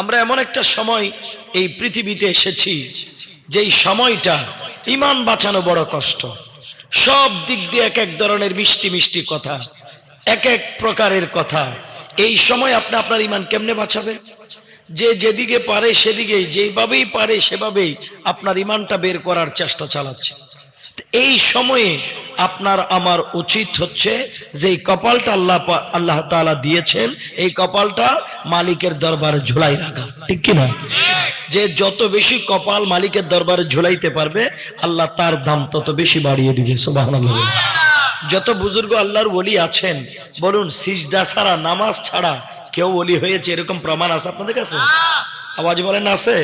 আমরা এমন একটা সময় এই পৃথিবীতে এসেছি, যেই সময়টা ইমান বাঁচানো বড় কষ্ট। সব দিক দিয়ে এক এক ধরনের মিষ্টি মিষ্টি কথা, এক এক প্রকারের কথা। এই সময় আপনি আপনার ইমান কেমনে বাঁচাবে? যে যেদিকে পারে সেদিকেই যেভাবেই পারে সেভাবেই আপনার ইমানটা বের করার চেষ্টা চালাচ্ছে। এই সময়ে আপনার আমার উচিত হচ্ছে যে কপালটা আল্লাহ আল্লাহ তাআলা দিয়েছেন, এই কপালটা মালিকের দরবারে ঝুলাই রাখা। ঠিক কিনা? যে যত বেশি কপাল মালিকের দরবারে ঝুলাইতে পারবে, আল্লাহ তার দাম তত বেশি বাড়িয়ে দিবে, সুবহানাল্লাহ। যত বুজুর্গ আল্লাহর বলি আছেন, বলুন, সিজদা ছাড়া, নামাজ ছাড়া কেউ বলি হয়েছে, এরকম প্রমাণ আছে আপনাদের কাছে? আওয়াজ বলেন আছে?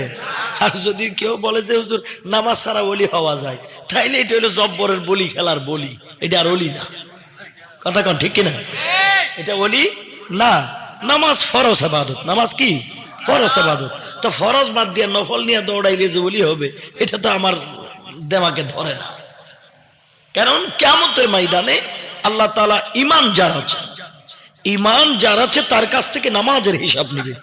আর যদি কেউ বলে যে, হুজুর, নামাজ ছাড়া ওলি হওয়া যায়, তাইলে এটা হলো জব্বরের বলি খেলার বলি। এটা আর ওলি না। কথা কন, ঠিক কিনা? এটা ওলি না। নামাজ ফরজ আবাদত। নামাজ কি? ফরজ আবাদত। তো ফরজ বাদ দিয়ে নফল নিয়ে দৌড়াইলে যে ওলি হবে, এটা তো আমার দেমাকে ধরে না। কারণ কেমতের ময়দানে আল্লাহ তালা ইমান যার ইমান যার আছে তার কাছ থেকে নামাজের হিসাব নিবে।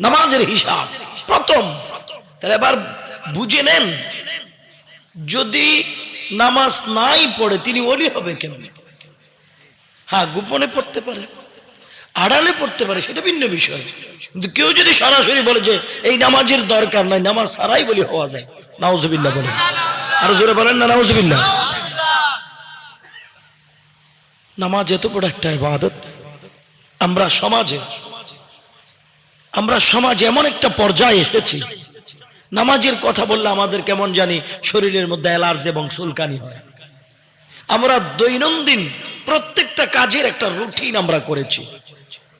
নামাজের হিসাব, প্রথম। তাহলে এবার বুঝে নেন, যদি নামাজ নাই পড়ে, তিনি ওলি হবে কেন? হ্যাঁ গোপনে পড়তে পারে, আড়ালে পড়তে পারে, সেটা ভিন্ন বিষয়। কিন্তু কেউ যদি সরাসরি বলে যে, এই নামাজের দরকার নাই, নামাজ সারাই বলি হওয়া যায়। নাউজুবিল্লাহ বলেন। আরও জোরে বলেন না, নাউজুবিল্লাহ। নামাজ এত বড় একটা ইবাদত। আমরা সমাজে আমরা সমাজে এমন একটা পর্যায়ে এসেছি। নামাজের কথা বললে আমাদের কেমন জানি শরীরের মধ্যে অ্যালার্জি এবং চুলকানি হয়। আমরা দৈনন্দিন প্রত্যেকটা কাজের একটা রুটিন আমরা করেছি।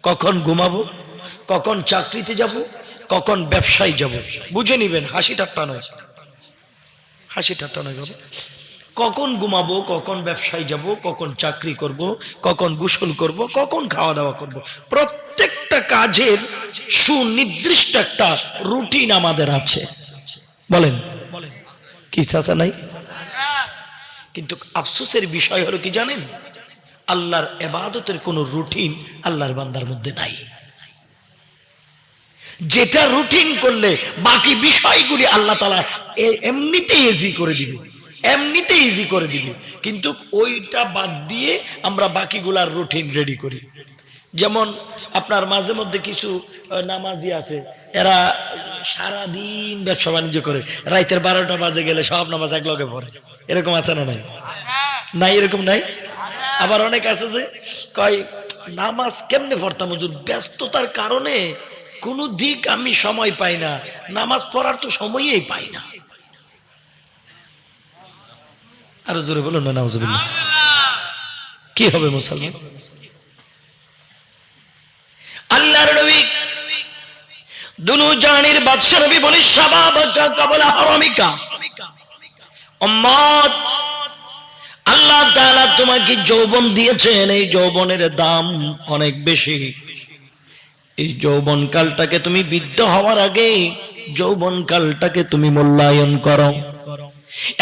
কখন ঘুমাবো, কখন চাকরিতে যাব, কখন ব্যবসায় যাব। বুঝে নিবেন, হাসি ঠাট্টা নয়। হাসি ঠাট্টা নয় বাবা। কখন ঘুমাবো, কখন ব্যবসায় যাব, কখন চাকরি করব, কখন গোসল করব, কখন খাওয়া দাওয়া করব। প্রত্যেকটা কাজের সুনির্দিষ্ট একটা রুটিন আমাদের আছে। বলেন। কি চাচা নাই? কিন্তু আফসোসের বিষয় হলো কি জানেন? আল্লাহর এবাদতের কোন রুটিন আল্লাহর বান্দার মধ্যে নাই। যেটা রুটিন করলে বাকি বিষয়গুলি আল্লাহ তালা এমনিতেই ইজি করে দিবে। এমনিতে ইজি করে দিবে। কিন্তু ওইটা বাদ দিয়ে আমরা বাকিগুলার রুটিন রেডি করি। যেমন আপনার মাঝে মধ্যে কিছু নামাজি আছে এরা সারা দিন ব্যবসা বাণিজ্য করে। রাইতের বারোটা বাজে গেলে সব নামাজ এক লগে পড়ে। এরকম আছে না নাই? নাই এরকম নাই? আবার অনেক আছে যে কয় নামাজ কেমনে পড়তাম হুজুর? ব্যস্ততার কারণে কোনো দিক আমি সময় পাই না। নামাজ পড়ার তো সময়ই পাই না। আরও জোরে বলুন না, নাউজুবিল্লাহ। কি হবে মুসলমান? আল্লাহর নবী দুনু জানির বাদশা নবী বলে শাবাবাকা কাবলা হারামিকা। উম্মত, আল্লাহ তাআলা তোমাকে যৌবন দিয়েছেন, এই যৌবনের দাম অনেক বেশি। এই যৌবন কালটাকে তুমি বৃদ্ধ হওয়ার আগে, যৌবন কালটাকে তুমি মূল্যায়ন করো।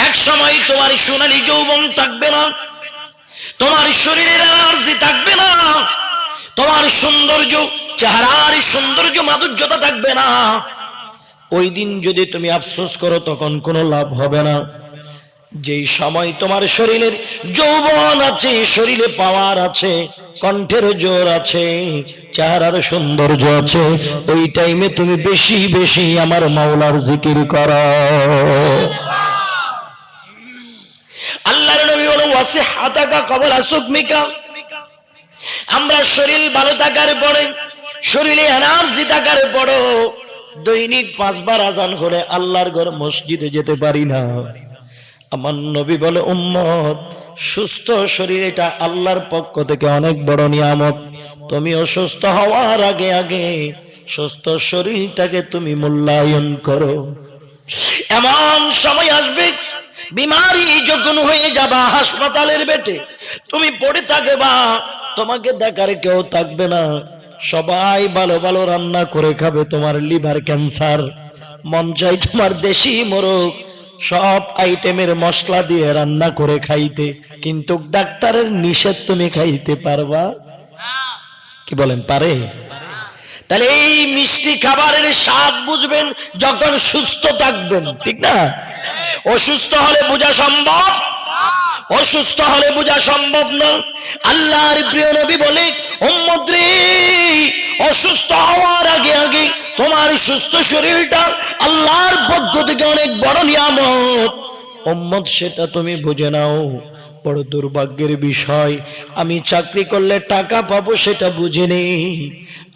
এক সময় তোমার সোনালী যৌবন থাকবে না, তোমার শরীরের এনার্জি থাকবে না, তোমার সৌন্দর্য, চেহারার সৌন্দর্য মাধুর্যতা থাকবে না। ওই দিন যদি তুমি আফসোস করো, তখন কোনো লাভ হবে না। যেই সময় তোমার শরীরের যৌবন আছে, শরীরে পাওয়ার আছে, কণ্ঠের জোর আছে, চেহারার সৌন্দর্য আছে, ওই টাইমে তুমি বেশি বেশি আমার মাওলার জিকির করো। আল্লাহর নবী বলো ওয়াসি হাতাকা কবর আসুকমিকা আমরা শরীর ভালো থাকার পরে, শরীরে এনার্জি থাকার পরও দৈনিক পাঁচবার আজান করে আল্লাহর ঘর মসজিদে যেতে পারি না। আমার নবী বলে, উম্মত, সুস্থ শরীর এটা আল্লাহর পক্ষ থেকে অনেক বড় নিয়ামত। তুমি অসুস্থ হওয়ার আগে আগে সুস্থ শরীরটাকে তুমি মূল্যায়ন করো। এমন সময় আসবে বিমারি যখন হয়ে যাবা হাসপাতালের বেটে, তুমি পড়ে থাকবা, তোমাকে দেখার কেউ থাকবে না। সবাই ভালো ভালো রান্না করে খাবে, তোমার লিভার ক্যান্সার। মন চাই তোমার দেশি মোরগ, সব আইটেমের মশলা দিয়ে রান্না করে খাইতে। কিন্তু ডাক্তারের নিষেধ তুমি খাইতে পারবা? কি বলেন, পারে? তাহলে এই মিষ্টি খাবারের স্বাদ বুঝবেন যখন সুস্থ থাকবেন, ঠিক না? অসুস্থ হলে বোঝা সম্ভব? অসুস্থ হলে বোঝা সম্ভব না। আল্লাহর প্রিয় নবী বলে অসুস্থ হওয়ার আগে আগে তোমার সুস্থ শরীরটা আল্লাহর পক্ষ থেকে অনেক বড় নিয়ামত। উম্মত, সেটা তুমি বুঝে নাও। বড় দুর্ভাগ্যের বিষয়। আমি চাকরি করলে টাকা পাবো সেটা বুঝে নেই।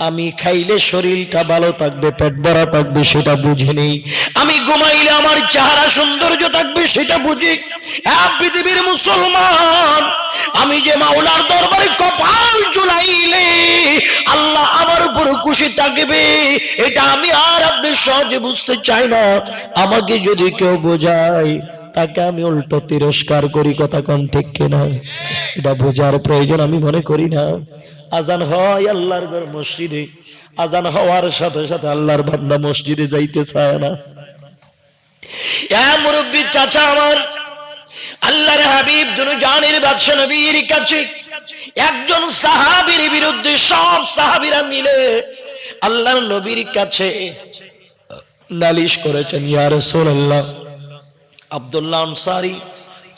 আমি খাইলে শরীরটা ভালো থাকবে, পেট ভরা থাকবে সেটা বুঝে নেই। আমি ঘুমাইলে আমার চেহারা সৌন্দর্য থাকবে সেটা বুঝি হ্যাঁ পৃথিবীর মুসলমান, আমি যে মাওলার দরবারে কপাল চুলাইলে আল্লাহ আমার উপর খুশি থাকবে, এটা আমি আর আপনি সহজে বুঝতে চাই না। আমাকে যদি কেউ বোঝায় তাকে আমি উল্টো তিরস্কার করি, কথা কোন ঠিক কিনা এটা বোঝার প্রয়োজন আমি মনে করি না। আজান হয় আল্লাহর ঘর মসজিদে। আজান হওয়ার সাথে সাথে আল্লাহর বান্দা মসজিদে যাইতে চায় না। মুরব্বী চাচা আমার, আল্লাহর হাবিব দুনু জানের বাদশা নবীর কাছে একজন সাহাবীর বিরুদ্ধে সব সাহাবীরা মিলে আল্লাহর নবীর কাছে নালিশ করেছেন, ইয়া রাসূলুল্লাহ আব্দুল্লাহ আনসারি,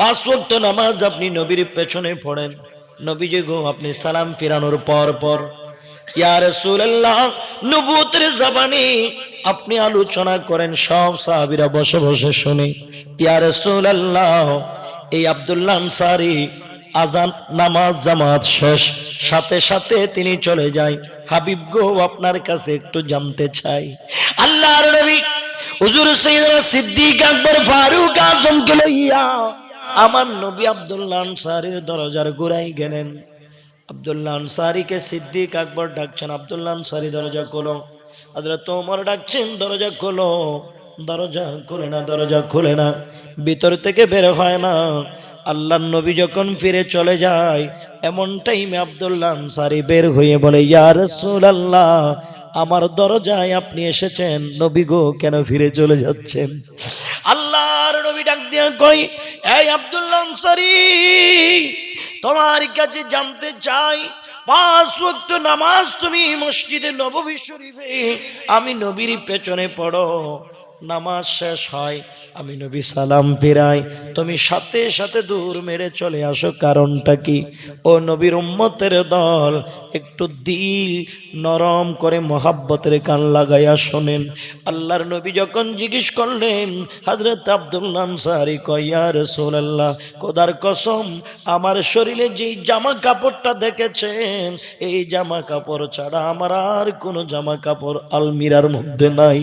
পাঁচ ওয়াক্ত নামাজ আপনি নবীর পেছনে পড়েন। নবীজি গো, আপনি সালাম ফিরানোর পর পর, ইয়া রাসূলুল্লাহ, নবুয়তের জবানে আপনি আলোচনা করেন, সব সাহাবীরা বসে বসে শুনে, ইয়া রাসূলুল্লাহ, এই আব্দুল্লাহ আনসারি, আজান, নামাজ, জামাত শেষ, সাথে সাথে তিনি চলে যায়, হাবিব গো, আপনার কাছে একটু জানতে চাই। আল্লাহর হুজুর সাইয়েদনা সিদ্দিক আকবর, ফারুক আজমকে লইয়া আমার নবী আব্দুল্লাহ আনসারীর দরজার গোড়ায় গেলেন। আব্দুল্লাহ আনসারীকে সিদ্দিক আকবর ডাকছেন, আব্দুল্লাহ আনসারী দরজা খোলো। হযরত ওমর ডাকছেন, দরজা খোলো। দরজা খুলে না, দরজা খুলে না, ভিতর থেকে বের হয় না। আল্লাহ নবী যখন ফিরে চলে যায়, এমন টাইমে আব্দুল্লাহ আনসারী বের হয়ে বলে, ইয়া রাসূলুল্লাহ আমার দরজায় আপনি এসেছেন। নবী গো, কেন ফিরে চলে যাচ্ছেন? আল্লাহর নবী ডাক দিয়া কই এই আব্দুল্লাহ সরি তোমার কাছে জানতে চাই, পাঁচ ওয়াক্ত নামাজ তুমি মসজিদে নববী শরীফে, আমি নবীর পেছনে পড়ো। নামাজ শেষ হয় আমি নবী সালাম ফিরাই। তুমি সাথে সাথে দূর মেরে চলে আসো, কারণটা কি? ও নবীর উম্মতের দল, একটু দিল নরম করে মহাব্বতের কান লাগাইয়া শোনেন। আল্লাহর নবী যখন জিজ্ঞেস করলেন হজরত আব্দুল্লাহ সারি কয়া রসুল্লাহ কোদার কসম, আমার শরীরে যেই জামা কাপড়টা দেখেছেন, এই জামা কাপড় ছাড়া আমার আর কোনো জামা কাপড় আলমিরার মধ্যে নাই।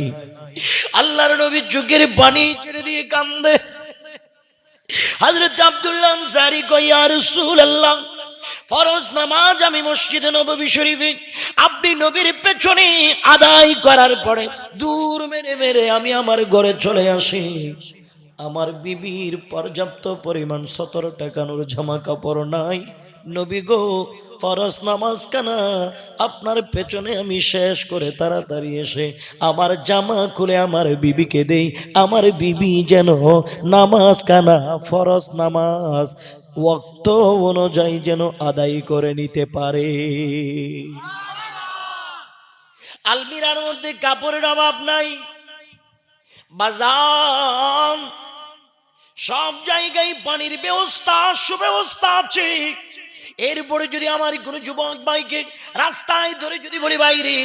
আল্লাহর নবী চোখের পানি ছেড়ে দিয়ে কান্দে। হযরত আব্দুল্লাহ আনসারী কই ইয়া রাসূলুল্লাহ, ফরজ নামাজ আমি মসজিদে নববী শরীফে আপনি নবীর পেছনে আদায় করার পরে দূর মেরে মেরে আমি আমার ঘরে চলে আসি। আমার বিবির পর্যাপ্ত পরিমাণ সতেরো টাকা টাকানোর জামা কাপড় নাই। নবী গো ফরজ নামাজ কানা, আপনার পেছনে আমি শেষ করে তাড়াতাড়ি এসে আমার জামা খুলে আমার বিবিকে দেই, আমার বিবি যেন নামাজ কানা, ফরজ নামাজ ওক্ত অনুযায়ী যেন আদায় করে নিতে পারে। আলমিরার মধ্যে কাপড়ের অভাব নাই, বাজান, সব জায়গায় পানির ব্যবস্থা, সুব্যবস্থা আছে। এরপরে যদি আমার কোনো যুবক ভাইকে রাস্তায় ধরে যদি বলি বাইরে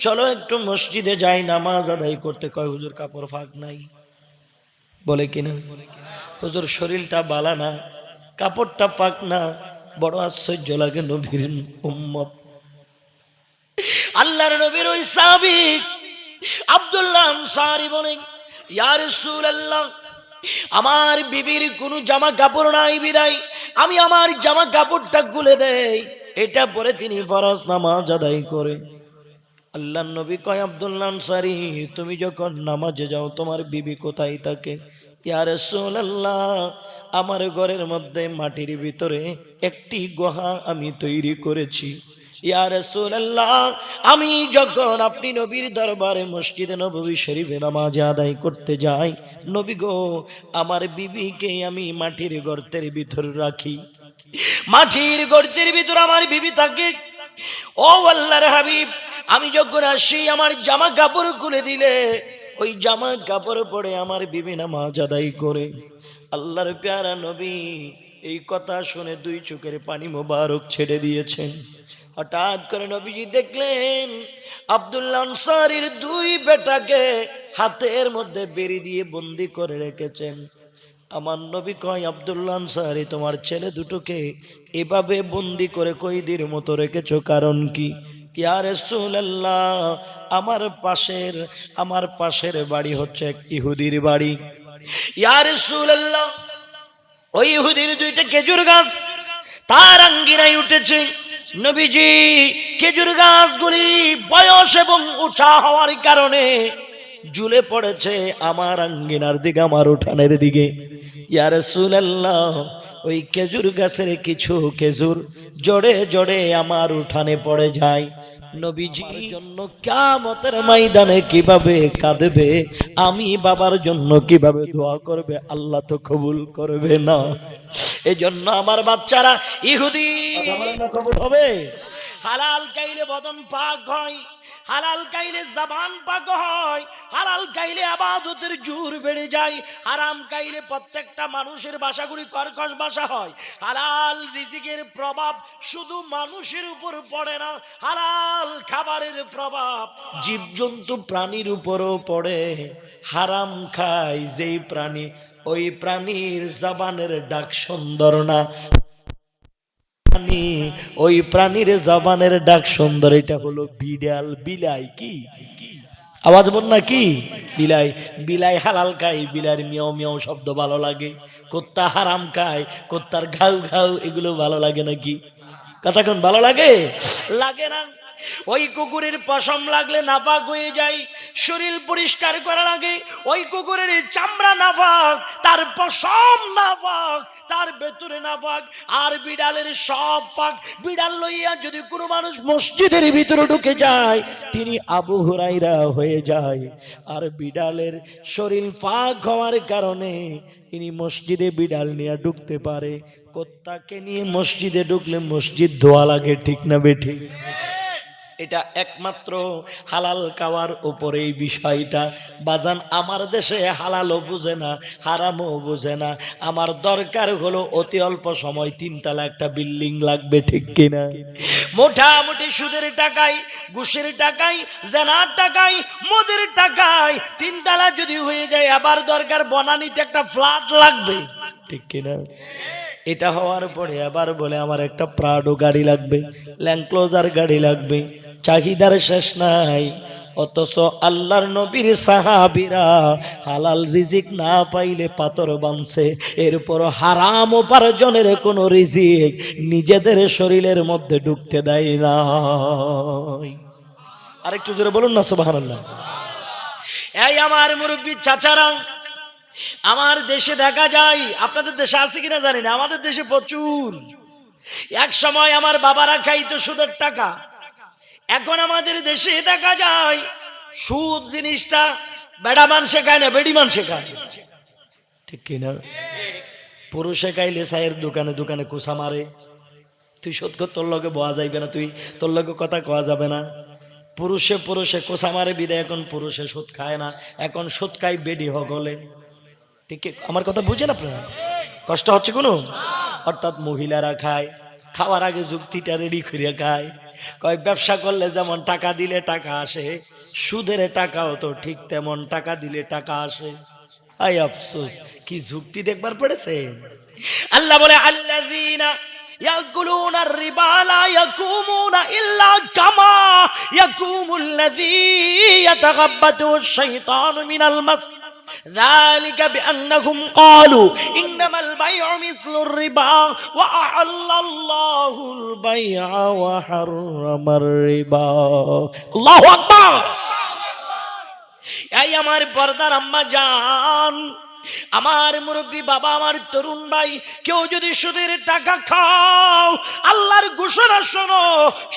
চলো একটু মসজিদে যাই, নামাজ আদায় করতে। কয়, হুজুর, কাপড় ফাঁক নাই। বলে কিনা, হুজুর, শরীরটা বালা না, কাপড়টা ফাঁক না, বড় আশ্চর্য লাগে নবীর উম্মত। আল্লাহর নবীর ওই সাবিক আব্দুল্লাহ আনসারি বলে, ইয়া রাসূলুল্লাহ আমার বিবির কোনো জামা কাপড় নাই বিদায়। আমি আমার জামা কাপড়টা খুলে দেই। এটা পরে তিনি ফরজ নামাজ আদায় করে। আল্লাহ নবী কয় আব্দুল্লাহ আনসারি, তুমি যখন নামাজে যাও, তোমার বিবি কোথায় থাকে? ইয়া রাসূলুল্লাহ, আমার ঘরের মধ্যে মাটির ভিতরে একটি গুহা আমি তৈরি করেছি। আমি যখন আপনি নবীর দরবারে মসজিদে নববী শরীফে নামাজ আদায় করতে যাই, নবী গো, আমার বিবিকে আমি মাটির গর্তের ভিতর রাখি। মাটির গর্তের ভিতর আমার বিবি থাকে। ও আল্লাহর হাবিব, আমি যখন আসি, আমার জামা কাপড় খুলে দিলে, ওই জামা কাপড় পরে আমার বিবি নামাজ আদায় করে। আল্লাহর প্যারা নবী এই কথা শুনে দুই চোখের পানি মোবারক ছেড়ে দিয়েছেন। হঠাৎ করে নবীজি দেখলেন আব্দুল্লাহ আনসারির দুই বেটাকে হাতের মধ্যে বেরি দিয়ে বন্দি করে রেখেছেন। আমার নবী কয় আব্দুল্লাহ আনসারি, তোমার ছেলে দুটোকে এভাবে বন্দি করে কইদির মতো রেখেছো কারণ কি? আমার পাশের আমার পাশের বাড়ি হচ্ছে এক ইহুদির বাড়ি। ইয়া রাসূলুল্লাহ, ওই ইহুদির দুইটা খেজুর গাছ তার আঙ্গিনায় উঠেছে। নবীজি খেজুর গাছগুলি বয়স এবং উঁচা হওয়ার কারণে জুলে পড়েছে আমার আঙ্গিনার দিকে আমার উঠানের দিকে। ইয়ার সুলাল্লাহ ওই খেজুর গাছের কিছু খেজুর জড়ে জড়ে আমার উঠানে পড়ে যায়। নবীজির জন্য কামতের ময়দানে কীভাবে কাঁদবে আমি বাবার জন্য কীভাবে দোয়া করবে আল্লাহ তো কবুল করবে না। এজন্য আমার বাচ্চারা ইহুদি। হবে। হালাল কাইলে বদন পাক হয় হালাল কাইলে জবান পাক হয় হালাল কাইলে আবাদতের জোর বেড়ে যায় হারাম কাইলে প্রত্যেকটা মানুষের বাসাগুলি কর্কশ বাসা হয়। হালাল রিজিকের প্রভাব শুধু মানুষের উপর পড়ে না হালাল খাবারের প্রভাব জীবজন্তু প্রাণীর উপরও পড়ে। হারাম খায় যেই প্রাণী ওই প্রাণীর জবানের ডাক সুন্দর না? ওই প্রাণীর জবানের ডাক সুন্দর, এটা হলো বিড়াল, বিলাই কি? আওয়াজ বল না কি? বিলাই বিলাই হালাল খায়, বিলার মিয়াও মিয়াও শব্দ ভালো লাগে। কোত্তা হারাম খায়, কোত্তার ঘাউ ঘাউ, এগুলো ভালো লাগে নাকি? কথা কোন, ভালো লাগে? লাগে না। ওই কুকুরের পশম লাগলে নাপাক হয়ে যায়। শরীর পরিষ্কার করার লাগে ওই কুকুরের চামড়া নাপাক তার পশম নাপাক তার ভেতরে নাপাক আর বিড়ালের সব পাক বিড়াল লইয়া যদি কোনো মানুষ মসজিদের ভিতরে ঢুকে যায়, তিনি আবু হুরাইরা হয়ে যায়। আর বিড়ালের শরীর পাক হওয়ার কারণে তিনি মসজিদে বিড়াল নিয়ে ঢুকতে পারে। কোত্তাকে নিয়ে মসজিদে ঢুকলে মসজিদ ধোয়া লাগে, ঠিক না বেঠি? এটা একমাত্র হালাল খাওয়ার উপরে এই বিষয়টা। বাজান, আমার দেশে হালালও বুঝে না, হারামও বুঝে না। আমার দরকার হলো অতি অল্প সময় তিনতলা একটা বিল্ডিং লাগবে, ঠিক কিনা? মোটামুটি সুদের টাকায়, ঘুষের টাকায়, জেনার টাকায়, মদের টাকায় তিনতলা যদি হয়ে যায়, আবার দরকার বনানিতে একটা ফ্ল্যাট লাগবে, ঠিক কিনা? এটা হওয়ার পরে আবার বলে, আমার একটা প্রাডো গাড়ি লাগবে ল্যাংক্লোজার গাড়ি লাগবে। চাহিদার শেষ নাই। অথচ আল্লাহর নবীর সাহাবিরা হালাল রিজিক না পাইলে পাথর বানছে। এরপর হারাম উপার্জনের কোনো রিজিক নিজেদের শরীরের মধ্যে ঢুকতে দেয় না আরেকটু জোরে বলুন না, সুবহানাল্লাহ। এই আমার মুরব্বী চাচারা, আমার দেশে দেখা যায়, আপনাদের দেশে আছে কিনা জানি না, আমাদের দেশে প্রচুর। এক সময় আমার বাবারা খাইতো সুদের টাকা। এখন আমাদের দেশে দেখা যায়, সুদ জিনিসটা বেড়া মানুষে খায় না, বেড়ি মান খায় ঠিক কিনা পুরুষে খাইলে সাইয়ের দোকানে দোকানে কুসা মারে। তুই কর, তোর লগে বয়া যাইবে না তুই, তোর লগে কথা কওয়া যাবে না। পুরুষে পুরুষে কোসা মারে বিদায় এখন পুরুষে সুদ খায় না, এখন সুদ খাই বেডি হগলে। ঠিক? আমার কথা বুঝেন আপনারা? কষ্ট হচ্ছে কোনো? অর্থাৎ মহিলারা খায়, খাওয়ার আগে যুক্তিটা রেডি করিয়া খায়। কয় ব্যবসা করলে যেমন টাকা দিলে টাকা আসে সুদের টাকাও তো ঠিক তেমন টাকা দিলে টাকা আসে আই আফসোস কি যুক্তি দেখবার পড়েছে আল্লাহ বলে আল্লাযীনা يأكلون الربا لا يقومون إلا كما يقوم الذي يتغبطه الشيطان من المس ذلك بأنهم قالوا إنما البيع مثل الربا وأحل الله البيع وحرم الربا الله أكبر এই আমার পর্দার আম্মা জান আমার মুরব্বী বাবা আমার তরুণ ভাই কেউ যদি সুদের টাকা খাও আল্লাহর ঘোষণা শোনো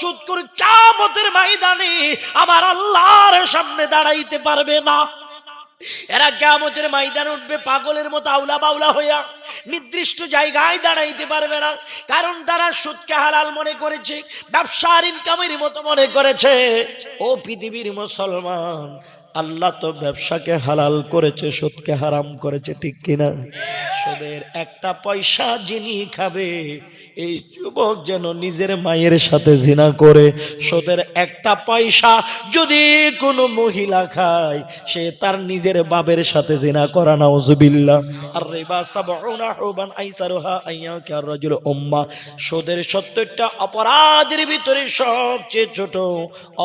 সুদ করে কামতের ময়দানে আমার আল্লাহর সামনে দাঁড়াইতে পারবে না এরা কেমতের ময়দান উঠবে পাগলের মতো আউলা বাউলা হইয়া। নির্দিষ্ট জায়গায় দাঁড়াইতে পারবে না। কারণ তারা সুদকে হালাল মনে করেছে, ব্যবসার ইনকামের মতো মনে করেছে। ও পৃথিবীর মুসলমান, আল্লাহ তো ব্যবসাকে হালাল করেছে, সুদকে হারাম করেছে, ঠিক কিনা? সুদের একটা পয়সা যিনি খাবে এই যুবক যেন নিজের মায়ের সাথে জিনা করে, সুদের একটা পয়সা যদি কোনো মহিলা খায়, সে তার নিজের বাবের সাথে জিনা করা, নাউজুবিল্লাহ। আর রিবা সাবউনা হুবান আইসারুহা আইয়াকা রাজুল উম্মা। সুদের 70টা অপরাধের ভিতরে সবচেয়ে ছোট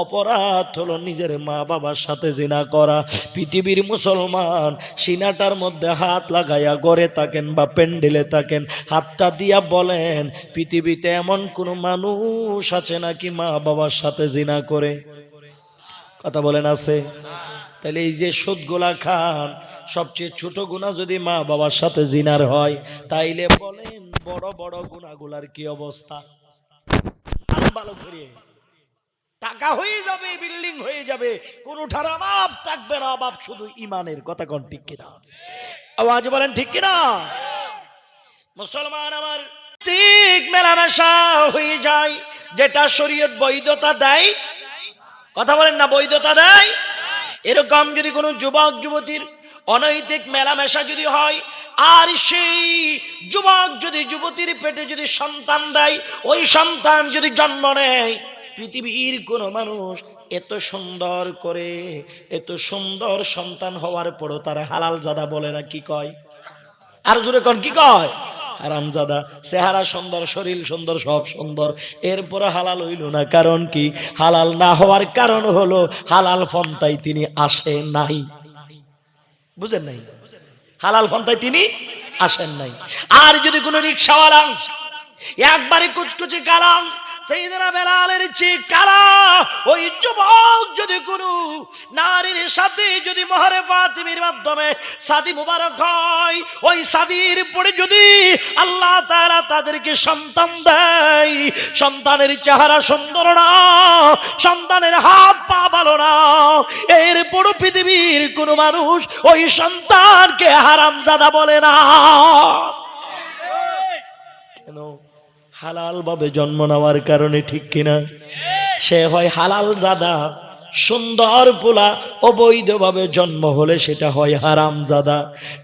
অপরাধ হলো নিজের মা বাবার সাথে জিনা করা। পৃথিবীর মুসলমান সিনাটার মধ্যে হাত লাগাইয়া গড়ে থাকেন বা প্যান্ডেলে থাকেন, হাতটা দিয়া বলেন পৃথিবীতে এমন কোনো মানুষ আছে নাকি মা বাবার সাথে জিনা করে? কথা বলেন আছে? তাহলে এই যে সুদগুলা খান, সবচেয়ে ছোট গুণা যদি মা বাবার সাথে জিনার হয়, তাইলে বলেন বড় বড় গুণাগুলার কি অবস্থা? টাকা হয়ে যাবে, বিল্ডিং হয়ে যাবে কোনোটার অভাব থাকবে না, অভাব শুধু ইমানের, কথা কোন ঠিক কিনা? আওয়াজ বলেন ঠিক কিনা? মুসলমান আমার ঠিক মেলামেশা হয়ে যায়। যেটা শরীয়ত বৈধতা দেয়। কথা বলেন না, বৈধতা দেয়? এরকম যদি কোনো যুবক, যুবতীর অনৈতিক মেলামেশা যদি হয়, আর সেই যুবক যদি যুবতীর পেটে যদি সন্তান দেয়, ওই সন্তান যদি জন্ম নেয়, পৃথিবীর কোনো মানুষ এত সুন্দর করে, এত সুন্দর সন্তান হওয়ার পরও তারা হালাল জাদা বলে না, কি কয়? আর জোরে কোন, কি কয়? হারামজাদা, চেহারা সুন্দর, শরীর সুন্দর, সব সুন্দর। এরপরে হালাল হইল না, কারণ কি? হালাল না হওয়ার কারণ হলো হালাল ফন্তাই তিনি আসে নাই। বুঝেন নাই? হালাল ফন্তায় তিনি আসেন নাই। আর যদি কোনো রিক্সাওয়ালা একবারে কুচকুচে কালাম সেইদিনা বেলালের চেয়ে কারা ওই যুবক যদি কোনো নারীর সাথে যদি মহরে ফাতিমির মাধ্যমে সাদি মুবারক হয়, ওই সাদির পরে যদি আল্লাহ তাআলা তাদেরকে সন্তান দেয়, সন্তানের চেহারা সুন্দর না, সন্তানের হাত পা ভালো না এর পুরো পৃথিবীর কোনো মানুষ ওই সন্তানকে হারাম দাদা বলে না। কেন? হালাল ভাবে জন্ম নেওয়ার কারণে ঠিক কিনা? সে হয় হালাল জাদা, সুন্দর পোলা, অবৈধভাবে জন্ম হলে সেটা হয় হারাম জাদা।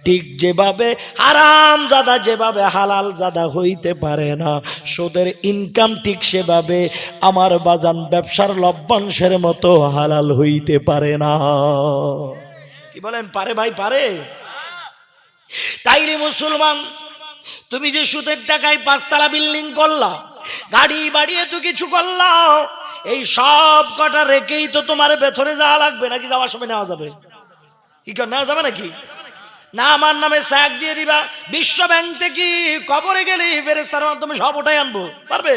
ঠিক যেভাবে হারাম জাদা, যেভাবে হালাল জাদা হইতে পারে না, সুদের ইনকাম ঠিক সেভাবে আমার বাজান ব্যবসার লভ্যাংশের মতো হালাল হইতে পারে না। কি বলেন, পারে ভাই, পারে? তাইলে মুসলমান তুমি যে সুদের টাকায় পাঁচতলা বিল্ডিং করলা, গাড়ি বাড়িয়ে তো কিছু করলা, এই সব কটা রেখেই তো তোমার ভেতরে যাওয়া লাগবে, নাকি যাওয়ার সময় নেওয়া যাবে? কি কর, নেওয়া যাবে নাকি? না, আমার নামে স্যাক দিয়ে দিবা বিশ্ব ব্যাংক থেকে কবরে গেলে ফেরেস্তার মাধ্যমে সব ওটাই আনব, পারবে?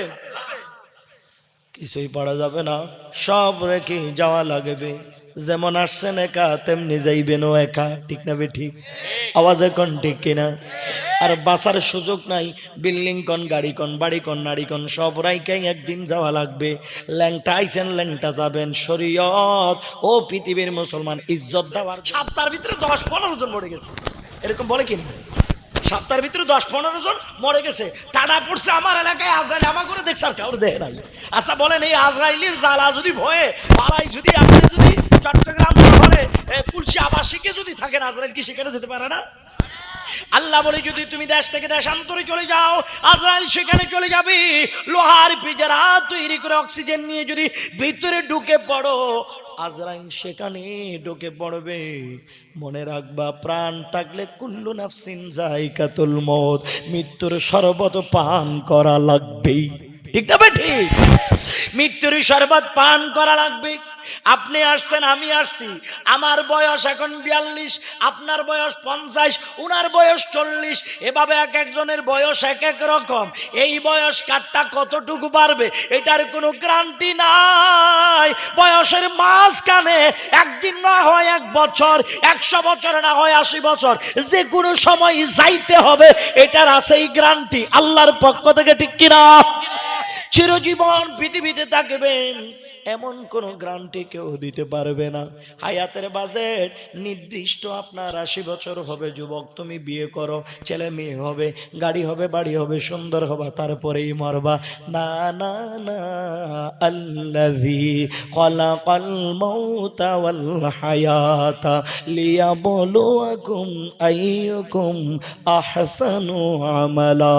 কিছুই পড়া যাবে না, সব রেখে যাওয়া লাগবে। যেমন আসছেন একা, তেমনি যাইবেনও একা। ঠিক না বে ঠিক? আওয়াজ এখন ঠিক কিনা? আর বাসার সুযোগ নাই। বিল্ডিং কন, গাড়ি কন, বাড়ি কন নাড়ি কন, সব রাইকাই একদিন যাওয়া লাগবে। ল্যাংটা আইছেন, ল্যাংটা যাবেন। শরীয়ত ও পৃথিবীর মুসলমান ইজ্জত দেওয়ার সপ্তাহের ভিতরে দশ পনেরো জন মরে গেছে। এরকম বলে কিনা? সপ্তাহের ভিতরে দশ পনেরো জন মরে গেছে। টানা পড়ছে আমার এলাকায়, আজরাইল আমার করে দেখছে আর কাউরে দেখে নাই। আচ্ছা বলেন, এই আজরাইলির জ্বালা যদি ভয়ে, পাড়ায় যদি আপনি যদি চট্টগ্রাম শহরে তুলসী আবাসিকে যদি থাকেন আজরাইল কি সেখানে যেতে পারে না? আল্লাহ বলে, যদি তুমি দেশ থেকে দেশান্তরে চলে যাও, আজরাইল সেখানে চলে যাবে। লোহার পিজারা তৈরি করে অক্সিজেন নিয়ে যদি ভিতরে ঢুকে পড়ো, আজরাইল সেখানে ঢুকে পড়বে। মনে রাখবা, প্রাণ থাকলে কুল্লু নাফসিন জায়কাতুল মত মৃত্যুর শরবত পান করা লাগবেই। ঠিক না ঠিক? মৃত্যুর শরবত পান করা লাগবে। আপনি আসছেন, আমি আসছি। আমার বয়স এখন বিয়াল্লিশ, আপনার বয়স পঞ্চাশ, উনার বয়স চল্লিশ। এভাবে এক একজনের বয়স এক এক রকম। এই বয়স কাটটা কতটুকু বাড়বে, এটার কোনো গ্রান্টি নাই। বয়সের মাঝখানে একদিন না হয় এক বছর, একশো বছর না হয় আশি বছর। যে কোনো সময় যাইতে হবে, এটার আছে এই গ্রান্টি আল্লাহর পক্ষ থেকে ঠিক কিনা? চিরজীবন পৃথিবীতে থাকবেন। এমন কোনো গ্রান্টি কেউ দিতে পারবে না। হায়াতের বাজেট নির্দিষ্ট আপনার আশি বছর হবে, যুবক তুমি বিয়ে করো, ছেলে মেয়ে হবে, গাড়ি হবে, বাড়ি হবে, সুন্দর হবা, তারপরেই মরবা। না না না আল্লাহি খলাকাল মাউতা ওয়াল হায়াতা লিয়াবলুয়াকুম আইয়ুকুম আহসানু আমালা।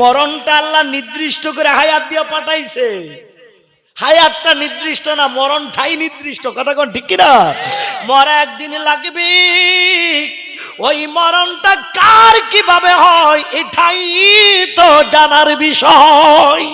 মরণটা আল্লাহ নির্দিষ্ট করে হায়াত দিয়ে পাঠাইছে। হায়াতটা নির্দিষ্ট না মরণ ঠাই নির্দিষ্ট। কথা কোন ঠিক কিনা? মরা একদিন লাগবে। ওই মরণটা কার কীভাবে হয়, এটাই তো জানার বিষয়।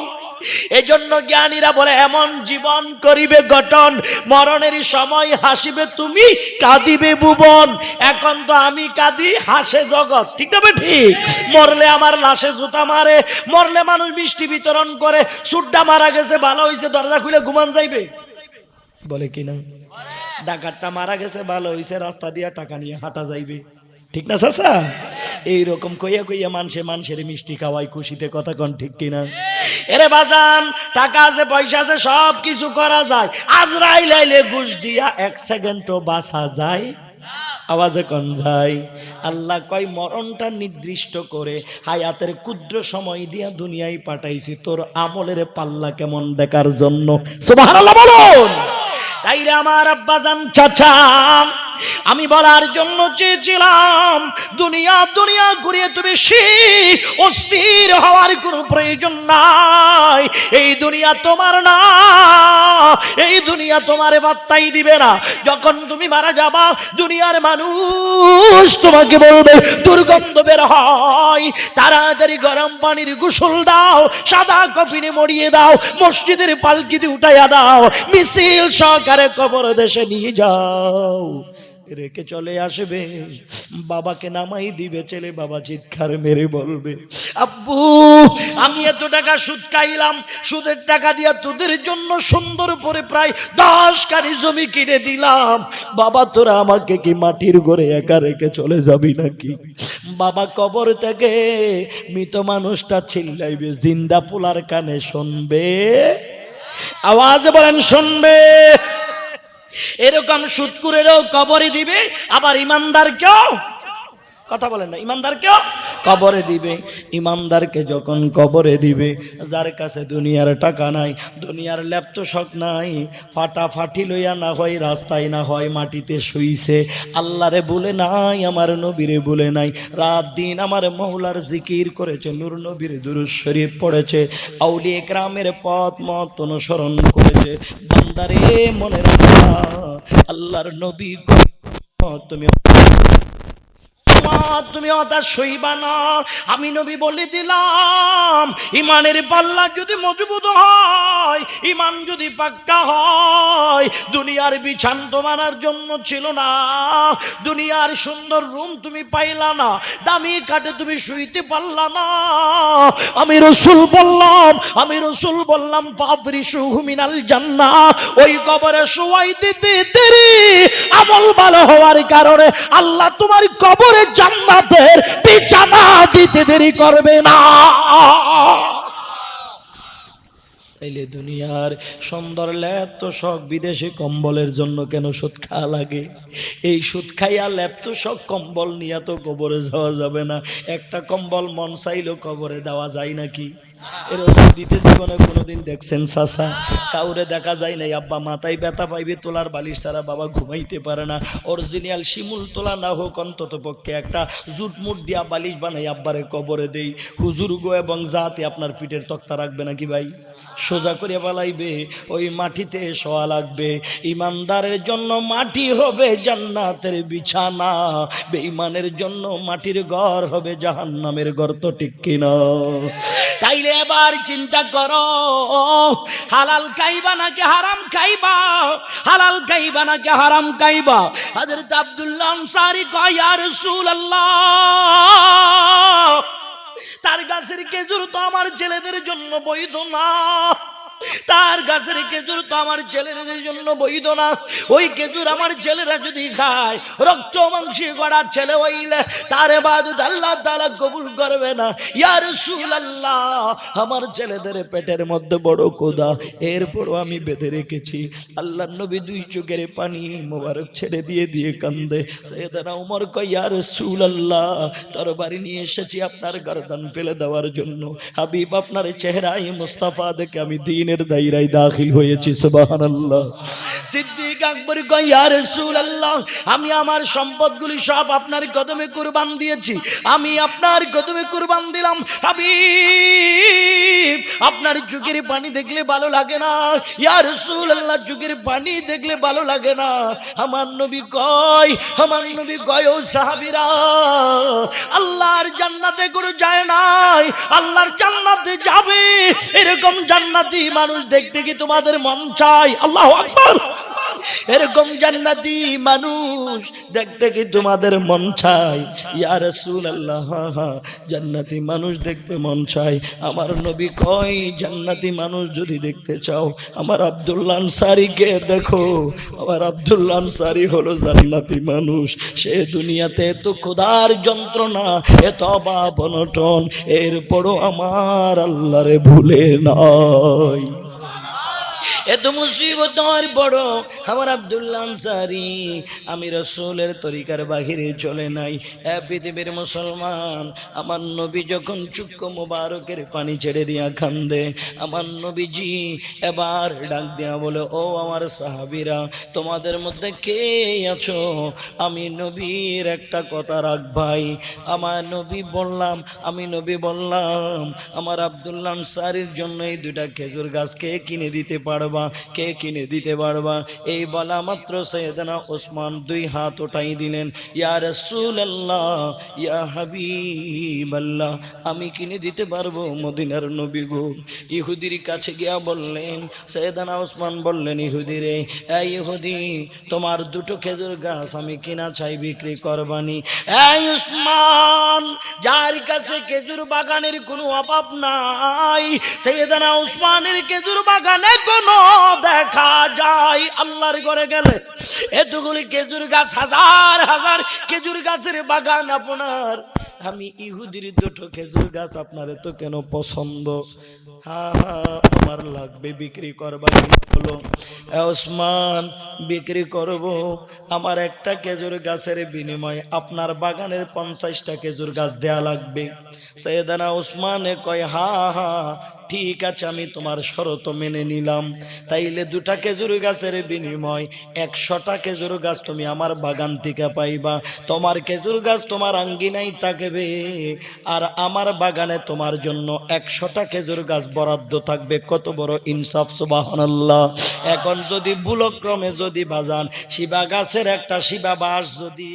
এজন্য জ্ঞানীরা বলে, এমন জীবন করিবে গঠন, মরণের সময় হাসিবে তুমি, কাঁদিবে ভুবন। এখন তো আমি কাঁদি, হাসে জগৎ। ঠিক তবে ঠিক? মরলে আমার লাশে জুতা মারে, মরলে মানুষ বৃষ্টি বিতরণ করে সুড্ডা মারা গেছে, ভালো হয়েছে দরজা খুলে ঘুমান যাইবে? বলে কিনা ডাকাতটা মারা গেছে, ভালো হয়েছে রাস্তা দিয়ে টাকা নিয়ে হাঁটা যাইবে। ঠিক না চাচা? এইরকম কইয়া কইয়া মানুষে মানুষের মিষ্টি খাওয়াই খুশিতে কথা কন ঠিক কিনা? এরে বাজান, টাকা আছে, পয়সা আছে সব কিছু করা যায়। আজরাইল আইলে ঘুষ দিয়া এক সেকেন্ডও বাঁচা যায়। আওয়াজে কন যায়। আল্লাহ কয়, মরণটা নির্দিষ্ট করে হায়াতের ক্ষুদ্র সময় দিয়া দুনিয়ায় পাঠাইছি। তোর আমলের পাল্লা কেমন দেখার জন্য? সুবহানাল্লাহ বলুন। তাইলে আমার আব্বাজান চাচা, আমি বলার জন্য চেয়েছিলাম, দুনিয়া দুনিয়া ঘুরিয়ে তুমি অস্থির হওয়ার কোনো প্রয়োজন নাই। এই দুনিয়া তোমার না, এই দুনিয়া তোমার বার্তাই দিবে না। যখন তুমি মারা যাবা, দুনিয়ার মানুষ তোমাকে বলবে, দুর্গন্ধ বের হয়। তাড়াতাড়ি গরম পানির গোসল দাও, সাদা কফিনে মরিয়ে দাও, মসজিদের পালকিতে উঠাইয়া দাও, মিছিল সহকারে কবর দেশে নিয়ে যাও। রেখে চলে আসবে। বাবাকে নামাই দিবে, ছেলে বাবা চিৎকার মেরে বলবে, আব্বু, আমি এত টাকা সুদ খাইলাম। সুদের টাকা দিয়া তোদের জন্য সুন্দর করে প্রায় দশ কারি জমি কিনে দিলাম। বাবা, তোরা আমাকে কি মাটির ঘরে একা রেখে চলে যাবি নাকি? বাবা কবর থেকে মৃত মানুষটা চিল্লাইবে, জিন্দা পোলার কানে শুনবে। আওয়াজ বলেন, শুনবে। এরকম সুৎকুরেরও কবরে দিবে আবার ইমানদারকেও কথা বলেন না, ইমানদারকেও কবরে দিবে। ইমানদারকে যখন কবরে দিবে, যার কাছে দুনিয়ার টাকা নাই, দুনিয়ার ল্যাপটপ শখ নাই ফাটা ফাটি লইয়া না হয়, রাস্তায় না হয়, মাটিতে শুইছে, আল্লাহরে বলে নাই, আমার নবীরে বলে নাই, রাত দিন আমার মৌলার জিকির করেছে, নূর নবীর দুরুজ শরীফ পড়েছে আউলি একরামের পথ মত অনুসরণ করেছে। বান্দারে মনে রাখা আল্লাহর নবী তুমি তুমি হতাশ হইবা না। আমি নবী বলে দিলাম, ইমানের পাল্লা যদি মজবুত হয়, ইমান যদি পাক্কা হয়, দুনিয়ার বিছান তোমার জন্য ছিল না। দুনিয়ার সুন্দর রুম তুমি পাইলা না, দামি কাটে তুমি শুইতে পারলা না। আমি রসুল বললাম, আমি রসুল বললাম পাপরি সুহুমিনাল জান্না। ওই কবরে শুয়াই দিতে দেরি, আমল ভালো হওয়ার কারণে আল্লাহ তোমার কবরে জান্নাতের বিছানা দিতে দেরি করবে না। তাইলে দুনিয়ার সুন্দর ল্যাপ তো শখ বিদেশি কম্বলের জন্য কেন সুদ খাওয়া লাগে? এই সুদ খাইয়া ল্যাপ তো শখ কম্বল নিয়ে তো কবরে যাওয়া যাবে না। একটা কম্বল মন চাইলেও কবরে দেওয়া যায় নাকি? এরকম দিতে জীবনে কোনোদিন দেখছেন কাউরে দেখা যায় নাই, আব্বা মাথায় ব্যথা পাইবে, তোলার বালিশ ছাড়া বাবা ঘুমাইতে পারে না। অরিজিনাল শিমুল তোলা না হোক, অন্তত পক্ষে একটা জুটমুট দিয়া বালিশ বানাই আব্বারে কবরে দেই। হুজুর গো এবং জাতে আপনার পিঠের তক্তা রাখবে নাকি ভাই? সোজা করে বালাইবে, ওই মাটিতে শোয়া লাগবে। ইমানদারের জন্য মাটি হবে জান্নাতের বিছানা। বেঈমানের জন্য মাটির ঘর হবে জাহান্নামের গর্ত ঠিক কিনা। তাইলে এবার চিন্তা করো। হালাল খাইবা নাকি হারাম খাইবা? হালাল খাইবা নাকি হারাম খাইবা? হযরত আব্দুল্লাহ আনসারী কয়, ইয়া রাসূলুল্লাহ, তার গাছের কেজুর তো আমার ছেলেদের জন্য বৈধ না। তার গাছের খেজুর তো আমার ছেলেদের জন্য বৈধ না। ওই খেজুর আমার ছেলেরা যদি খায়, রক্ত মাংসে গড়া ছেলে হইলে তার বাদুদ আল্লাহ তাআলা কবুল করবে না। ইয়া রাসূলুল্লাহ, আমার ছেলেদের পেটের মধ্যে বড় কোদা এরপরও আমি বেঁধে রেখেছি। আল্লাহ নবী দুই চোখের পানি মোবারক ছেড়ে দিয়ে দিয়ে কান্দে। সৈয়দনা উমর কয়, ইয়া রাসূলুল্লাহ বাড়ি নিয়ে এসেছি আপনার গর্দান ফেলে দেওয়ার জন্য। হাবিব আপনার চেহারায় মুস্তাফা দেখে আমি দিনের দায়রায় দাখিল হয়েছি, সুবহানাল্লাহ। কয়, ইয়া আমি আমার সম্পদগুলি সব আপনার কদমে কুরবান দিয়েছি। আমি আপনার কদমে কুরবান দিলাম। আপনার চোখের পানি দেখলে ভালো লাগে না। ইয়া রাসূলুল্লাহ, চোখের পানি দেখলে ভালো লাগে না। আমার নবী কয়, আমার নবী কয়, ও সাহাবীরা, আল্লাহর জান্নাতে কোনো যায় নাই। আল্লাহর জান্নাতে যাবে, এরকম জান্নাতি মানুষ দেখতে কি তোমাদের মন চাই আল্লাহ আকবার। এরকম জান্নাতি মানুষ দেখতে কি তোমাদের মন চায়? ইয়া রাসূলুল্লাহ জান্নাতি মানুষ দেখতে মন চায়। আমার নবী কয়, জান্নাতি মানুষ যদি দেখতে চাও, আমার আব্দুল্লাহ আনসারীকে দেখো। আমার আব্দুল্লাহ আনসারী হলো জান্নাতি মানুষ। সে দুনিয়াতে এত খোদার যন্ত্রণা, এত অভাব অনটন, এরপরও আমার আল্লাহরে ভুলে নাই। এত মুসিবত আমার বড় আমার আব্দুল্লাহ আনসারি, আমি রসুলের তরিকার বাহিরে চলে নাই। এ পৃথিবীর মুসলমান, আমার নবী যখন চুক্ক মোবারকের পানি ছেড়ে দিয়া খান্দে আমার নবীজি এবার ডাক দিয়া বলে, ও আমার সাহাবিরা, তোমাদের মধ্যে কে আছো? আমি নবীর একটা কথা রাখ ভাই। আমার নবী বললাম, আমি নবী বললাম, আমার আব্দুল্লাহ আনসারির জন্য এই দুটা খেজুর গাছ কে কিনে দিতে পারবা? কে কিনে দিতে পারবা? এই বলা মাত্র সৈয়দনা ওসমান দুই হাত ওঠাই দিলেন, ইয়া রাসূলুল্লাহ, ইয়া হাবিবাল্লাহ, আমি কিনে দিতে পারব মদিনার নবী গো? ইহুদির কাছে গিয়া বললেন, সৈয়দনা ওসমান বললেন, ইহুদি রে এই ইহুদি, তোমার দুটো খেজুর গাছ আমি কিনা চাই বিক্রি করবানি। এই উসমান, যার কাছে খেজুর বাগানের কোনো অভাব নাই, সৈয়দনা উসমানের খেজুর বাগানে কোনো দেখা যায়। আল্লাহর ঘরে গেলে এতগুলি খেজুর গাছ, হাজার হাজার খেজুর গাছের বাগান আপনার। আমি ইহুদির দুটো খেজুর গাছ আপনার তো কেন পছন্দ? হ্যাঁ হ্যাঁ আমার লাগবে, বিক্রি করবার হলো ওসমান, বিক্রি করব। আমার একটা খেজুর গাছের বিনিময়ে আপনার বাগানের পঞ্চাশটা খেজুর গাছ দেয়া লাগবে। সেদানা ওসমানে কয়, হা হা ঠিক আছে, আমি তোমার শরত মেনে নিলাম। তাইলে দুটা খেজুর গাছের বিনিময় একশোটা খেজুর গাছ তুমি আমার বাগান থেকে পাইবা। তোমার খেজুর গাছ তোমার আঙ্গিনাই থাকবে, আর আমার বাগানে তোমার জন্য একশোটা খেজুর গাছ বরাদ্দ থাকবে। কত বড় ইনসাফ সুবাহান্লাহ এখন যদি বুলক্রমে যদি বাজান, শিবা গাছের একটা শিবা বাস যদি